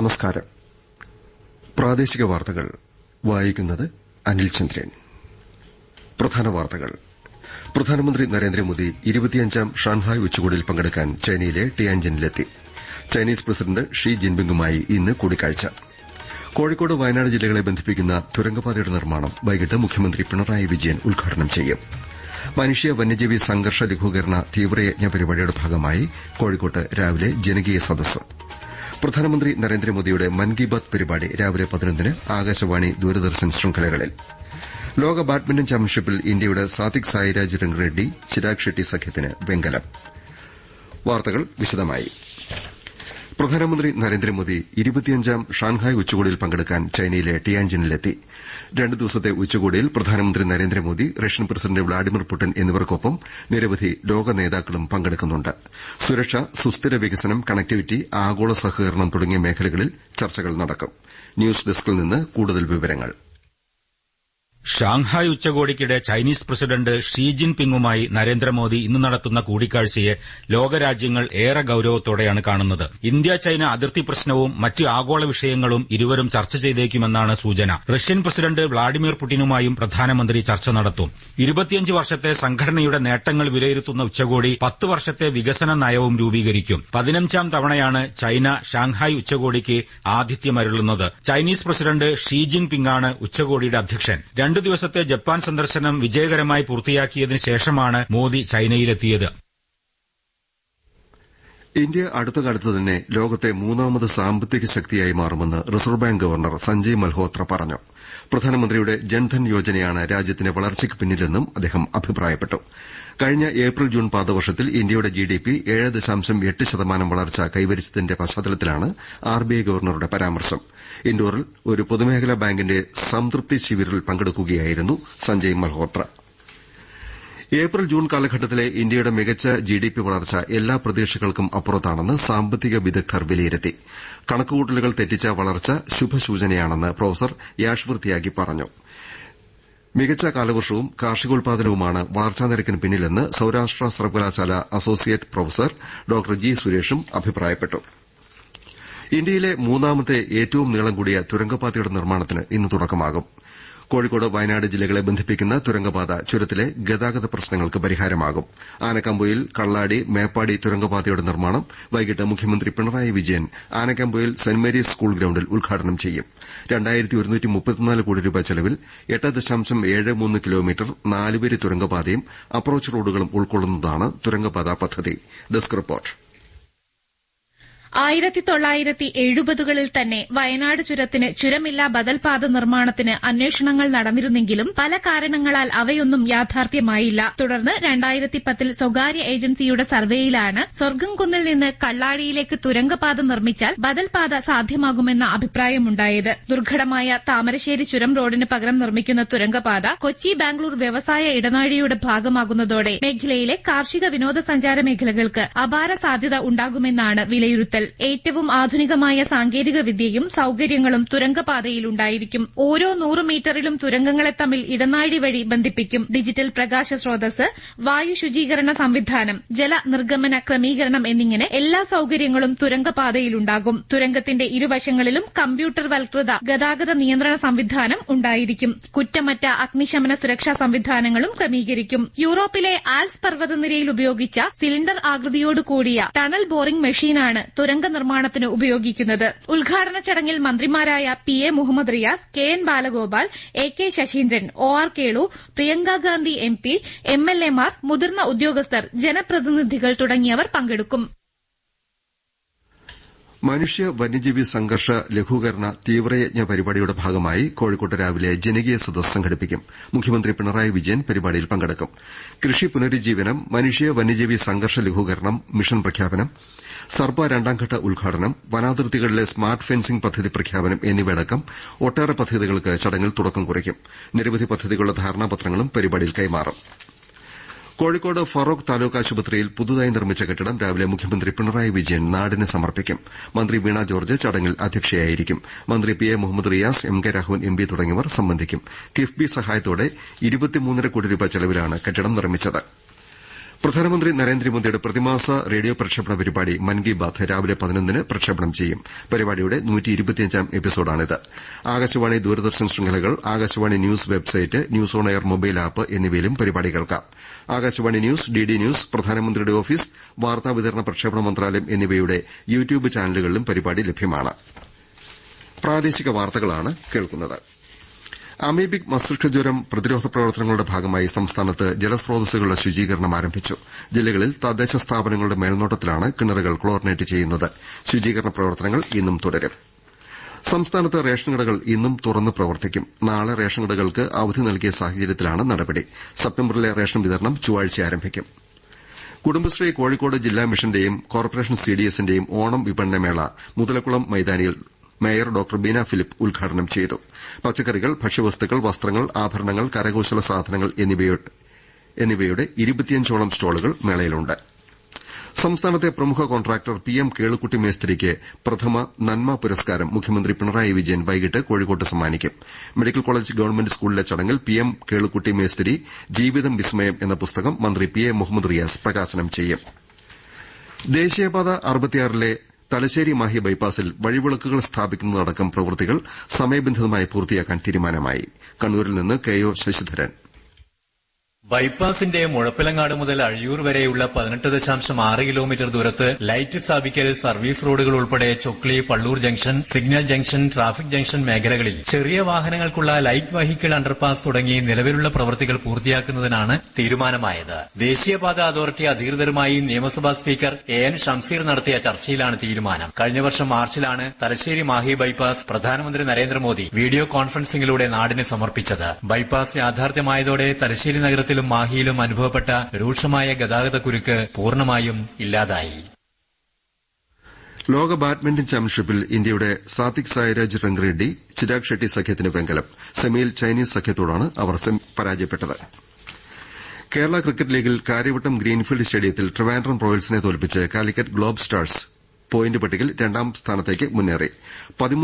നമസ്കാരം. പ്രാദേശിക വാർത്തകൾ. വായിക്കുന്നത് അനിൽചന്ദ്രൻ പ്രധാന വാർത്തകൾ. പ്രധാനമന്ത്രി നരേന്ദ്രമോദി ഇരുപത്തിയഞ്ചാം ഷാൻഹായ് ഉച്ചകോടിയിൽ പങ്കെടുക്കാൻ ചൈനയിലെ ടിയാൻജിനിലെത്തി ചൈനീസ് പ്രസിഡന്റ് ഷീ ജിൻപിങ്ങുമായി ഇന്ന് കൂടിക്കാഴ്ച. കോഴിക്കോട് വയനാട് ജില്ലകളെ ബന്ധിപ്പിക്കുന്ന തുരങ്കപാതയുടെ നിർമ്മാണം വൈകിട്ട് മുഖ്യമന്ത്രി പിണറായി വിജയൻ ഉദ്ഘാടനം ചെയ്യും. മനുഷ്യ വന്യജീവി സംഘർഷ ലഘൂകരണ തീവ്രയജ്ഞ പരിപാടിയുടെ ഭാഗമായി കോഴിക്കോട്ട് രാവിലെ ജനകീയ സദസ്സ്. പ്രധാനമന്ത്രി നരേന്ദ്രമോദിയുടെ മൻ കി ബാത് പരിപാടി രാവിലെ പതിനൊന്നിന് ആകാശവാണി ദൂരദർശൻ ശൃംഖലകളിൽ. ലോക ബാഡ്മിന്റൺ ചാമ്പ്യൻഷിപ്പിൽ ഇന്ത്യയുടെ സാത്വിക് സായിരാജ് രംഗറെഡ്ഡി ചിരാഗ് ഷെട്ടി സഖ്യത്തിന് വെങ്കലം. വാർത്തകൾ വിശദമായി. പ്രധാനമന്ത്രി നരേന്ദ്രമോദി ഇരുപത്തിയഞ്ചാം ഷാങ്ഹായ് ഉച്ചകോടിയിൽ പങ്കെടുക്കാൻ ചൈനയിലെ ടിയാൻജിനിലെത്തി. രണ്ടു ദിവസത്തെ ഉച്ചകോടിയിൽ പ്രധാനമന്ത്രി Narendra Modi Russian president Vladimir Putin എന്നിവർക്കൊപ്പം നിരവധി ലോക നേതാക്കളും പങ്കെടുക്കുന്നുണ്ട്. സുരക്ഷ സുസ്ഥിര വികസനം കണക്ടിവിറ്റി ആഗോള സഹകരണം തുടങ്ങിയ മേഖലകളിൽ ചർച്ചകൾ നടക്കും. ന്യൂസ് ഡെസ്കിൽ നിന്ന് കൂടുതൽ വിവരങ്ങൾ. ഷാങ്ഹായ് ഉച്ചകോടിക്കിടെ ചൈനീസ് പ്രസിഡന്റ് ഷീ ജിൻപിങ്ങുമായി നരേന്ദ്രമോദി ഇന്ന് നടത്തുന്ന കൂടിക്കാഴ്ചയെ ലോകരാജ്യങ്ങൾ ഏറെ ഗൌരവത്തോടെയാണ് കാണുന്നത്. ഇന്ത്യ ചൈന അതിർത്തി പ്രശ്നവും മറ്റ് ആഗോള വിഷയങ്ങളും ഇരുവരും ചർച്ച ചെയ്തേക്കുമെന്നാണ് സൂചന. റഷ്യൻ പ്രസിഡന്റ് വ്ളാഡിമിർ പുടിനുമായും പ്രധാനമന്ത്രി ചർച്ച നടത്തും. ഇരുപത്തിയഞ്ച് വർഷത്തെ സംഘടനയുടെ നേട്ടങ്ങൾ വിലയിരുത്തുന്ന ഉച്ചകോടി പത്ത് വർഷത്തെ വികസന നയവും രൂപീകരിക്കും. പതിനഞ്ചാം തവണയാണ് ചൈന ഷാങ്ഹായ് ഉച്ചകോടിക്ക് ആതിഥ്യമരുളുന്നത്. ചൈനീസ് പ്രസിഡന്റ് ഷീ ജിൻപിങ്ങാണ് ഉച്ചകോടിയുടെ അധ്യക്ഷൻ. രണ്ടു ദിവസത്തെ ജപ്പാൻ സന്ദർശനം വിജയകരമായി പൂർത്തിയാക്കിയതിനു ശേഷമാണ് മോദി ചൈനയിലെത്തിയത്. ഇന്ത്യ അടുത്തകാലത്ത് തന്നെ ലോകത്തെ മൂന്നാമത് സാമ്പത്തിക ശക്തിയായി മാറുമെന്ന് reserve bank governor Sanjay Malhotra പറഞ്ഞു. പ്രധാനമന്ത്രിയുടെ ജൻധൻ യോജനയാണ് രാജ്യത്തിന്റെ വളർച്ചയ്ക്ക് പിന്നിലെന്നും അദ്ദേഹം അഭിപ്രായപ്പെട്ടു. കഴിഞ്ഞ ഏപ്രിൽ ജൂൺ പാദവർഷത്തിൽ ഇന്ത്യയുടെ ജിഡിപി ഏഴ് ദശാംശം എട്ട് ശതമാനം വളർച്ച കൈവരിച്ചതിന്റെ പശ്ചാത്തലത്തിലാണ് ആർബിഐ ഗവർണറുടെ പരാമർശം. ഇൻഡോറിൽ ഒരു പൊതുമേഖലാ ബാങ്കിന്റെ സംതൃപ്തി ശിബിരിൽ പങ്കെടുക്കുകയായിരുന്നു സഞ്ജയ് മൽഹോത്ര. ഏപ്രിൽ ജൂൺ കാലഘട്ടത്തിലെ ഇന്ത്യയുടെ മികച്ച ജിഡിപി വളർച്ച എല്ലാ പ്രതീക്ഷകൾക്കും അപ്പുറത്താണെന്ന് സാമ്പത്തിക വിദഗ്ധർ വിലയിരുത്തി. കണക്കുകൂട്ടലുകൾ തെറ്റിച്ച വളർച്ച ശുഭസൂചനയാണെന്ന് പ്രൊഫസർ യാഷ്വർ പറഞ്ഞു. മികച്ച കാലവർഷവും കാർഷികോൽപാദനവുമാണ് വളർച്ചാ നിരക്കിന് പിന്നിലെന്ന് സൌരാഷ്ട്ര സർവകലാശാല അസോസിയേറ്റ് പ്രൊഫസർ ഡോക്ടർ ജി സുരേഷും അഭിപ്രായപ്പെട്ടു. ഇന്ത്യയിലെ മൂന്നാമത്തെ ഏറ്റവും നീളം കൂടിയ തുരങ്കപാതയുടെ നിർമ്മാണത്തിന് ഇന്ന് തുടക്കമാകും. കോഴിക്കോട് വയനാട് ജില്ലകളെ ബന്ധിപ്പിക്കുന്ന തുരങ്കപാത ചുരത്തിലെ ഗതാഗത പ്രശ്നങ്ങൾക്ക് പരിഹാരമാകും. ആനക്കമ്പൊയിൽ കള്ളാടി മേപ്പാടി തുരങ്കപാതയുടെ നിർമ്മാണം വൈകിട്ട് മുഖ്യമന്ത്രി പിണറായി വിജയൻ ആനക്കമ്പൊയിൽ സെന്റ് മേരീസ് സ്കൂൾ ഗ്രൌണ്ടിൽ ഉദ്ഘാടനം ചെയ്യും. കോടി രൂപ ചെലവിൽ എട്ട് ദശാംശം ഏഴ് മൂന്ന് കിലോമീറ്റർ നാലുവരി തുരങ്കപാതയും അപ്രോച്ച് റോഡുകളും ഉൾക്കൊള്ളുന്നതാണ് തുരങ്കപാത പദ്ധതി. ആയിരത്തി തൊള്ളായിരത്തി എഴുപതുകളിൽ തന്നെ വയനാട് ചുരത്തിന് ചുരമില്ലാ ബദൽപാത നിർമ്മാണത്തിന് അന്വേഷണങ്ങൾ നടന്നിരുന്നെങ്കിലും പല കാരണങ്ങളാൽ അവയൊന്നും യാഥാർത്ഥ്യമായില്ല. തുടർന്ന് രണ്ടായിരത്തി പത്തിൽ സ്വകാര്യ ഏജൻസിയുടെ സർവേയിലാണ് സ്വർഗംകുന്നിൽ നിന്ന് കള്ളാടിയിലേക്ക് തുരങ്കപാത നിർമ്മിച്ചാൽ ബദൽപാത സാധ്യമാകുമെന്ന അഭിപ്രായമുണ്ടായത്. ദുർഘടമായ താമരശ്ശേരി ചുരം റോഡിന് പകരം നിർമ്മിക്കുന്ന തുരങ്കപാത കൊച്ചി ബാംഗ്ലൂർ വ്യവസായ ഇടനാഴിയുടെ ഭാഗമാകുന്നതോടെ മേഖലയിലെ കാർഷിക വിനോദസഞ്ചാര മേഖലകൾക്ക് അപാര സാധ്യത ഉണ്ടാകുമെന്നാണ് വിലയിരുത്തൽ. ഏറ്റവും ആധുനികമായ സാങ്കേതിക വിദ്യയും സൌകര്യങ്ങളും തുരങ്കപാതയിലുണ്ടായിരിക്കും. ഓരോ നൂറ് മീറ്ററിലും തുരങ്കങ്ങളെ തമ്മിൽ ഇടനാഴി വഴി ബന്ധിപ്പിക്കും ഡിജിറ്റൽ പ്രകാശ സ്രോതസ് വായു ശുചീകരണ സംവിധാനം ജല നിർഗമന ക്രമീകരണം എന്നിങ്ങനെ എല്ലാ സൌകര്യങ്ങളും തുരങ്കപാതയിലുണ്ടാകും. തുരങ്കത്തിന്റെ ഇരുവശങ്ങളിലും കമ്പ്യൂട്ടർ കമ്പ്യൂട്ടർവൽകൃത ഗതാഗത നിയന്ത്രണ സംവിധാനം ഉണ്ടായിരിക്കും. കുറ്റമറ്റ അഗ്നിശമന സുരക്ഷാ സംവിധാനങ്ങളും ക്രമീകരിക്കും. യൂറോപ്പിലെ ആൽസ് പർവതനിരയിൽ ഉപയോഗിച്ച സിലിണ്ടർ ആകൃതിയോട് കൂടിയ ടണൽ ബോറിംഗ് മെഷീനാണ് തുരങ്ക നിർമ്മാണത്തിന് ഉപയോഗിക്കുന്നത്. ഉദ്ഘാടന ചടങ്ങിൽ മന്ത്രിമാരായ P A Muhammad Riyas K N Balagopal A K Saseendran O R Kelu Priyanka Gandhi M P M L എമാർ മുതിർന്ന ഉദ്യോഗസ്ഥർ ജനപ്രതിനിധികൾ തുടങ്ങിയവർ പങ്കെടുക്കും. മനുഷ്യ വന്യജീവി സംഘർഷ ലഘൂകരണ തീവ്രയജ്ഞ പരിപാടിയുടെ ഭാഗമായി കോഴിക്കോട്ട് രാവിലെ ജനകീയ സദസ് സംഘടിപ്പിക്കും. മുഖ്യമന്ത്രി പിണറായി വിജയൻ പരിപാടിയിൽ പങ്കെടുക്കും. കൃഷി പുനരുജ്ജീവനം മനുഷ്യ വന്യജീവി സംഘർഷ ലഘൂകരണം മിഷൻ പ്രഖ്യാപനം സർപ്പ രണ്ടാംഘട്ട ഉദ്ഘാടനം വനാതിർത്തികളിലെ സ്മാർട്ട് ഫെൻസിംഗ് പദ്ധതി പ്രഖ്യാപനം എന്നിവയടക്കം ഒട്ടേറെ പദ്ധതികൾക്ക് ചടങ്ങിൽ തുടക്കം കുറിക്കും. നിരവധി പദ്ധതികളുടെ ധാരണാപത്രങ്ങളും പരിപാടിയിൽ കൈമാറും. കോഴിക്കോട് ഫറോക്ക് താലൂക്ക് ആശുപത്രിയിൽ പുതുതായി നിർമ്മിച്ച കെട്ടിടം രാവിലെ മുഖ്യമന്ത്രി പിണറായി വിജയൻ നാടിന് സമർപ്പിക്കും. മന്ത്രി വീണ ജോർജ് ചടങ്ങിൽ അധ്യക്ഷയായിരിക്കും. മന്ത്രി P A Muhammad Riyas M K Raghavan M P തുടങ്ങിയവർ സംബന്ധിക്കും. കിഫ്ബി സഹായത്തോടെ കോടി രൂപ ചെലവിലാണ് കെട്ടിടം നിർമ്മിച്ചത്. പ്രധാനമന്ത്രി നരേന്ദ്രമോദിയുടെ പ്രതിമാസ റേഡിയോ പ്രക്ഷേപണ പരിപാടി മൻ കി ബാത്ത് രാവിലെ പതിനൊന്നിന് പ്രക്ഷേപണം ചെയ്യും. പരിപാടിയുടെ ആകാശവാണി ദൂരദർശൻ ശൃംഖലകൾ Akashvani news website news on air mobile app എന്നിവയിലും പരിപാടി കേൾക്കാം ആകാശവാണി ന്യൂസ് ഡിഡി ന്യൂസ് പ്രധാനമന്ത്രിയുടെ ഓഫീസ് വാർത്താ വിതരണ പ്രക്ഷേപണ മന്ത്രാലയം എന്നിവയുടെ യൂട്യൂബ് ചാനലുകളിലും പരിപാടി ലഭ്യമാണ്. അമീബിക് മസ്തിഷ്കജ്വരം പ്രതിരോധ പ്രവർത്തനങ്ങളുടെ ഭാഗമായി സംസ്ഥാനത്ത് ജലസ്രോതസ്സുകളുടെ ശുചീകരണം ആരംഭിച്ചു. ജില്ലകളിൽ തദ്ദേശ സ്ഥാപനങ്ങളുടെ മേൽനോട്ടത്തിലാണ് കിണറുകൾ ക്ലോറിനേറ്റ് ചെയ്യുന്നത്. ശുചീകരണ പ്രവർത്തനങ്ങൾ ഇന്നും തുടരും. സംസ്ഥാനത്ത് റേഷൻ കടകൾ ഇന്നും തുറന്ന് പ്രവർത്തിക്കും. നാളെ റേഷൻ കടകൾക്ക് അവധി നൽകിയ സാഹചര്യത്തിലാണ് നടപടി. സെപ്റ്റംബറിലെ റേഷൻ വിതരണം ചൊവ്വാഴ്ച ആരംഭിക്കും. കുടുംബശ്രീ കോഴിക്കോട് ജില്ലാ മിഷന്റെയും കോർപ്പറേഷൻ സിഡിഎസിന്റെയും ഓണം വിപണനമേള മുതലക്കുളം മൈതാനിയിൽ മേയർ ഡോക്ടർ ബീന ഫിലിപ്പ് ഉദ്ഘാടനം ചെയ്തു. പച്ചക്കറികൾ ഭക്ഷ്യവസ്തുക്കൾ വസ്ത്രങ്ങൾ ആഭരണങ്ങൾ കരകൌശല സാധനങ്ങൾ എന്നിവയുടെ ഇരുപത്തിയഞ്ചോളം സ്റ്റോളുകൾ മേളയിലുണ്ട്. സംസ്ഥാനത്തെ പ്രമുഖ കോൺട്രാക്ടർ പി എം കേളുക്കുട്ടി മേസ്ത്രിക്ക് പ്രഥമ നന്മ പുരസ്കാരം മുഖ്യമന്ത്രി പിണറായി വിജയൻ വൈകിട്ട് കോഴിക്കോട്ട് സമ്മാനിക്കും. മെഡിക്കൽ കോളേജ് ഗവൺമെന്റ് സ്കൂളിലെ ചടങ്ങിൽ പി എം കേളുക്കുട്ടി മേസ്തിരി ജീവിതം വിസ്മയം എന്ന പുസ്തകം മന്ത്രി പി എ മുഹമ്മദ് റിയാസ് പ്രകാശനം ചെയ്യും. ദേശീയപാത തലശ്ശേരി മാഹി ബൈപ്പാസിൽ വഴിവിളക്കുകൾ സ്ഥാപിക്കുന്നതടക്കം പ്രവൃത്തികൾ സമയബന്ധിതമായി പൂർത്തിയാക്കാൻ തീരുമാനമായി. കണ്ണൂരിൽ നിന്ന് കെ ഒ ശശിധരൻ. ബൈപ്പാസിന്റെ മുഴപ്പിലങ്ങാട് മുതൽ അഴിയൂർ വരെയുള്ള പതിനെട്ട് ദശാംശം ആറ് കിലോമീറ്റർ ദൂരത്ത് ലൈറ്റ് സ്ഥാപിക്കൽ സർവീസ് റോഡുകൾ ഉൾപ്പെടെ Chokli Pallur junction signal junction traffic junction മേഖലകളിൽ ചെറിയ വാഹനങ്ങൾക്കുള്ള ലൈറ്റ് വെഹിക്കിൾ അണ്ടർപാസ് തുടങ്ങി നിലവിലുള്ള പ്രവൃത്തികൾ പൂർത്തിയാക്കുന്നതിനാണ് തീരുമാനമായത്. ദേശീയപാത അതോറിറ്റി അധികൃതരുമായി നിയമസഭാ സ്പീക്കർ എ എൻ ഷംസീർ നടത്തിയ ചർച്ചയിലാണ് തീരുമാനം. കഴിഞ്ഞ വർഷം മാർച്ചിലാണ് തലശ്ശേരി മാഹി ബൈപ്പാസ് പ്രധാനമന്ത്രി നരേന്ദ്രമോദി വീഡിയോ കോൺഫറൻസിംഗിലൂടെ നാടിന് സമർപ്പിച്ചത്. ബൈപ്പാസ് യാഥാർത്ഥ്യമായതോടെ തലശ്ശേരി നഗരത്തിലും മാഹിയിലും അനുഭവപ്പെട്ട രൂക്ഷമായ ഗതാഗതക്കുരുക്ക് പൂർണമായും ഇല്ലാതായി. ലോക ബാഡ്മിന്റൺ ചാമ്പ്യൻഷിപ്പിൽ ഇന്ത്യയുടെ സാത്വിക് സായിരാജ് റംഗ്റെഡ്ഡി ചിരാഗ് ഷെട്ടി സഖ്യത്തിന് വെങ്കലം സെമിയിൽ ചൈനീസ് സഖ്യത്തോടാണ് അവർ പരാജയപ്പെട്ടത്. കേരള ക്രിക്കറ്റ് ലീഗിൽ കാര്യവട്ടം ഗ്രീൻഫീൽഡ് സ്റ്റേഡിയത്തിൽ ട്രിവാൻഡ്രം റോയൽസിനെ തോൽപ്പിച്ച് കാലിക്കറ്റ് ഗ്ലോബ് സ്റ്റാർസ് പോയിന്റ് പട്ടികയിൽ രണ്ടാം സ്ഥാനത്തേക്ക് മുന്നേറി.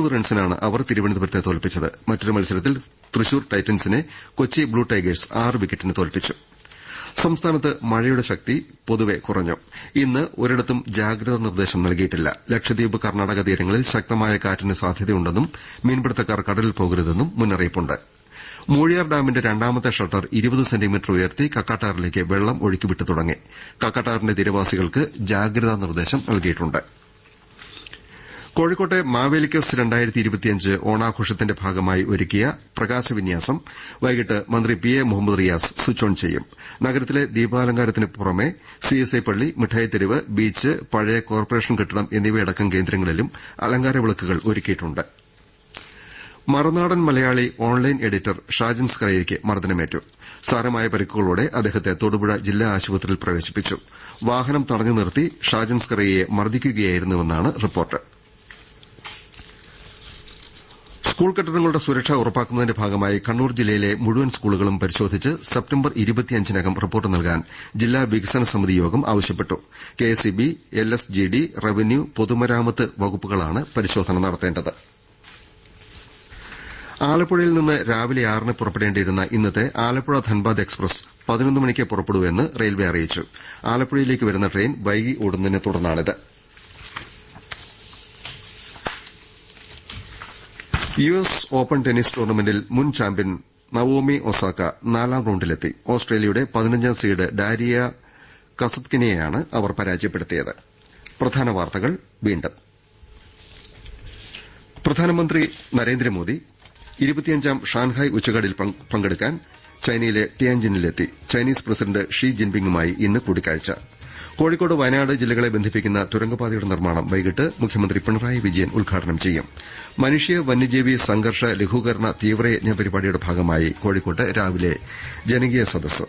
റൺസിനാണ് അവർ തിരുവനന്തപുരത്തെ തോൽപ്പിച്ചത്. മറ്റൊരു മത്സരത്തിൽ തൃശൂർ ടൈറ്റൻസിനെ കൊച്ചി ബ്ലൂ ടൈഗേഴ്സ് ആറ് വിക്കറ്റിന് തോൽപ്പിച്ചു. സംസ്ഥാനത്ത് മഴയുടെ ശക്തി പൊതുവെ കുറഞ്ഞു. ഇന്ന് ഒരിടത്തും ജാഗ്രതാ നിർദ്ദേശം നൽകിയിട്ടില്ല. ലക്ഷദ്വീപ് കർണാടക തീരങ്ങളിൽ ശക്തമായ കാറ്റിന് സാധ്യതയുണ്ടെന്നും മീൻപിടുത്തക്കാർ കടലിൽ പോകരുതെന്നും മുന്നറിയിപ്പുണ്ട്. മൂഴിയാർ ഡാമിന്റെ രണ്ടാമത്തെ ഷട്ടർ ഇരുപത് സെന്റിമീറ്റർ ഉയർത്തി കക്കാട്ടാറിലേക്ക് വെള്ളം ഒഴുക്കിവിട്ടു തുടങ്ങി. കക്കാട്ടാറിന്റെ തീരവാസികൾക്ക് ജാഗ്രതാ നിർദ്ദേശം നൽകിയിട്ടുണ്ട്. കോഴിക്കോട്ടെ മാവേലിക്കസ് ഓണാഘോഷത്തിന്റെ ഭാഗമായി ഒരുക്കിയ പ്രകാശവിന്യാസം വൈകിട്ട് മന്ത്രി P A Muhammad Riyas switch on ചെയ്യും. നഗരത്തിലെ ദീപാലങ്കാരത്തിന് പുറമെ സിഎസ്ഐ പള്ളി മിഠായിത്തെരുവ് ബീച്ച് പഴയ കോർപ്പറേഷൻ കെട്ടിടം എന്നിവയടക്കം കേന്ദ്രങ്ങളിലും അലങ്കാര വിളക്കുകൾ ഒരുക്കിയിട്ടുണ്ട്. മറുനാടൻ മലയാളി ഓൺലൈൻ എഡിറ്റർ ഷാജിൻ സ്കറിയയ്ക്ക് മർദ്ദനമേറ്റു. സാരമായ പരിക്കുകളോടെ അദ്ദേഹത്തെ തൊടുപുഴ ജില്ലാ ആശുപത്രിയിൽ പ്രവേശിപ്പിച്ചു. വാഹനം തടഞ്ഞു നിർത്തി ഷാജിൻ സ്കറിയയെ മർദ്ദിക്കുകയായിരുന്നുവെന്നാണ് റിപ്പോർട്ട്. സ്കൂൾ കെട്ടിടങ്ങളുടെ സുരക്ഷ ഉറപ്പാക്കുന്നതിന്റെ ഭാഗമായി കണ്ണൂർ ജില്ലയിലെ മുഴുവൻ സ്കൂളുകളും പരിശോധിച്ച് സെപ്റ്റംബർ നകം റിപ്പോർട്ട് നൽകാൻ ജില്ലാ വികസന സമിതി യോഗം ആവശ്യപ്പെട്ടു. കെഎസ്ഇബി എൽഎസ്ജിഡി റവന്യൂ പൊതുമരാമത്ത് വകുപ്പുകളാണ് പരിശോധന നടത്തേണ്ടത്. ആലപ്പുഴയിൽ നിന്ന് രാവിലെ ആറിന് പുറപ്പെടേണ്ടിയിരുന്ന ഇന്നത്തെ ആലപ്പുഴ ധൻബാദ് എക്സ്പ്രസ് പതിനൊന്ന് മണിക്ക് പുറപ്പെടുവെന്ന് റെയിൽവെ അറിയിച്ചു. ആലപ്പുഴയിലേക്ക് വരുന്ന ട്രെയിൻ വൈകി ഓടുന്നതിനെ തുടർന്നാണിത്. യുഎസ് ഓപ്പൺ ടെന്നീസ് ടൂർണമെന്റിൽ മുൻ ചാമ്പ്യൻ നവോമി ഒസാക്ക നാലാം റൌണ്ടിലെത്തി. ഓസ്ട്രേലിയയുടെ പതിനഞ്ചാം സീഡ് ഡാരിയ കസത്കിനെയാണ് അവർ പരാജയപ്പെടുത്തിയത്. പ്രധാനമന്ത്രി നരേന്ദ്രമോദി ഇരുപത്തിയഞ്ചാം ഷാൻഹായ് ഉച്ചകോടിയിൽ പങ്കെടുക്കാൻ ചൈനയിലെ ടിയാൻജിനിലെത്തി. ചൈനീസ് പ്രസിഡന്റ് ഷീ ജിൻപിങ്ങുമായി ഇന്ന് കൂടിക്കാഴ്ച. കോഴിക്കോട് വയനാട് ജില്ലകളെ ബന്ധിപ്പിക്കുന്ന തുരങ്കപാതയുടെ നിർമ്മാണം വൈകിട്ട് മുഖ്യമന്ത്രി പിണറായി വിജയൻ ഉദ്ഘാടനം ചെയ്യും. മനുഷ്യ വന്യജീവി സംഘർഷ ലഘൂകരണ തീവ്രയജ്ഞ പരിപാടിയുടെ ഭാഗമായി കോഴിക്കോട്ട് രാവിലെ ജനകീയ സദസ്സ്.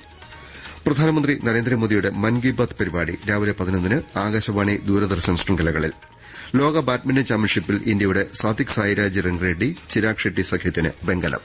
പ്രധാനമന്ത്രി നരേന്ദ്രമോദിയുടെ മൻ കി ബാത് പരിപാടി രാവിലെ പതിനൊന്നിന് ആകാശവാണി ദൂരദർശൻ ശൃംഖലകളിൽ. ലോക ബാഡ്മിന്റൺ ചാമ്പ്യൻഷിപ്പിൽ ഇന്ത്യയുടെ സാത്വിക് സായിരാജ് രംഗറെഡ്ഡി ചിരാഗ് ഷെട്ടി സഖ്യത്തിന് വെങ്കലം.